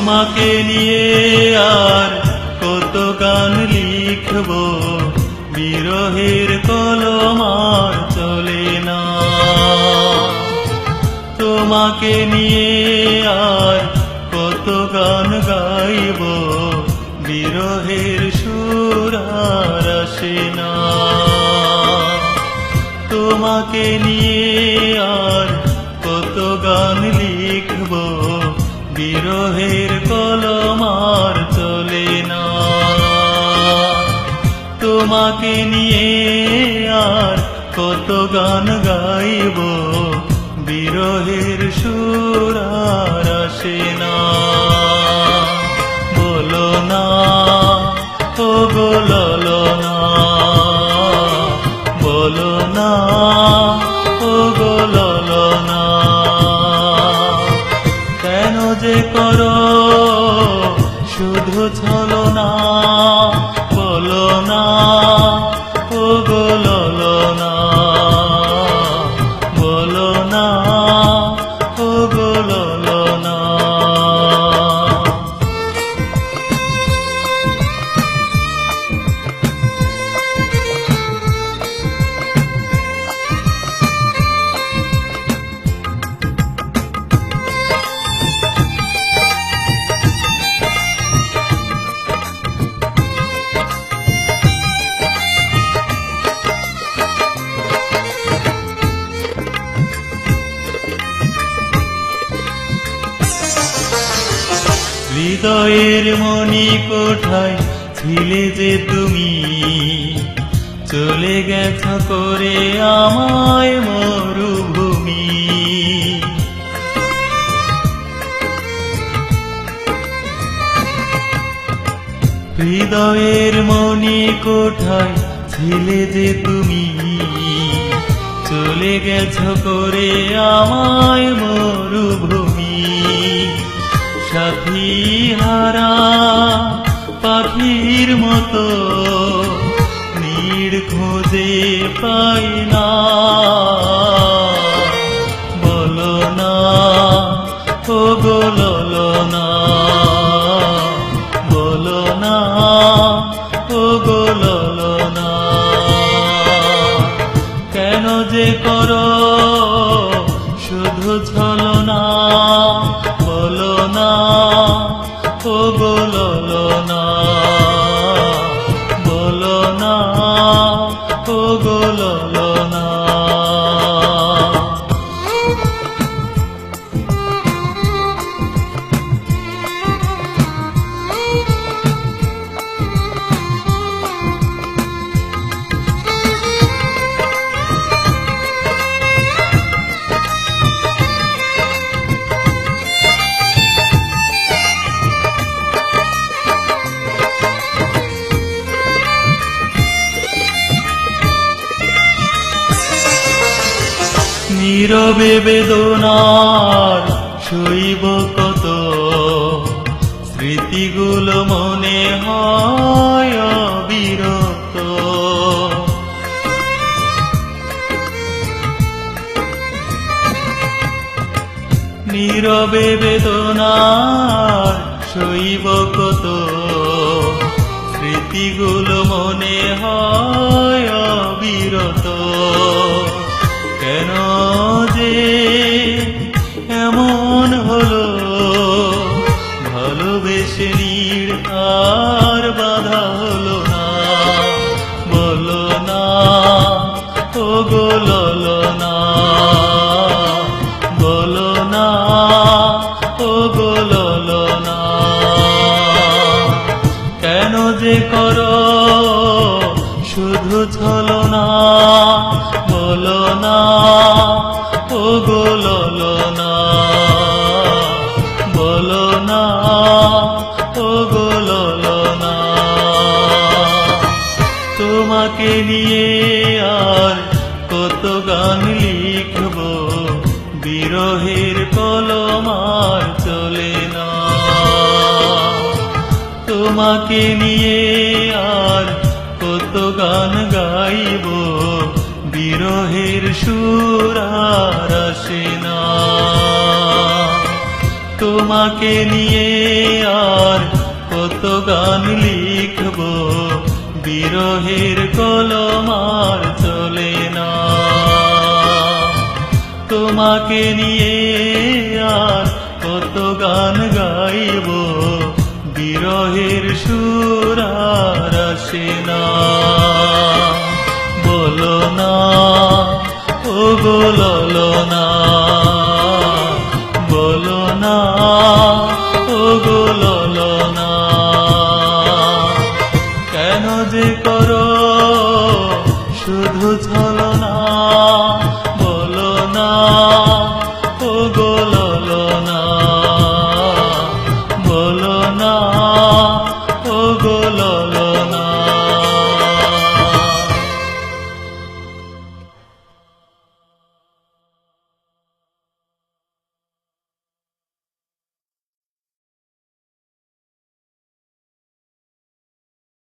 তোমাকে নিয়ে আর কত গান লিখব। বিরহের কলমার চলে না। তোমাকে নিয়ে আর কত গান গাইব। বিরহের সুর আর আসে না। তোমাকে নিয়ে আর কত গান বিরহের কলমার চলে না। তোমাকে নিয়ে আর কত গান গাইব, বিরহের সুর আর আসে না। হৃদয়ের মনি কোঠায় ছিলে যে তুমি। চলে গেছ করে আমায় মরুভূমি। হৃদয়ের মনি কোঠায় ছিলে যে তুমি। চলে গেছ করে আমায় মরুভূমি। সাথী হারা পাখির মতো নীড় খোঁজে পাই না। বলো না ও বলো না। বলো না ও বলো না। কেন যে করো বলো না। নীরবে বেদনার শৈব কত? স্মৃতিগুলো মনে হয় অবিরত নীরবে বেদনার শৈব কত? স্মৃতিগুলো মনে হয় অবিরত। ভালোবেসে নীড় আর বাধা হলো না। বলো না ও গোললো না। বলো না ও গোললো না। কেন যে করো, শুধু ছলো না। বলো না কত গান লিখব? বিরহের কলমার চলে না। তোমাকে নিয়ে আর কত গান গাইব? বিরহের সুর আর আসে না। তোমাকে নিয়ে আর কত গান লিখব? বিরহের কলমার চলে তোমাকে নিয়ে আর কত গান গাইব। বিরহের সুরার আসে না। বলো না ও বলো না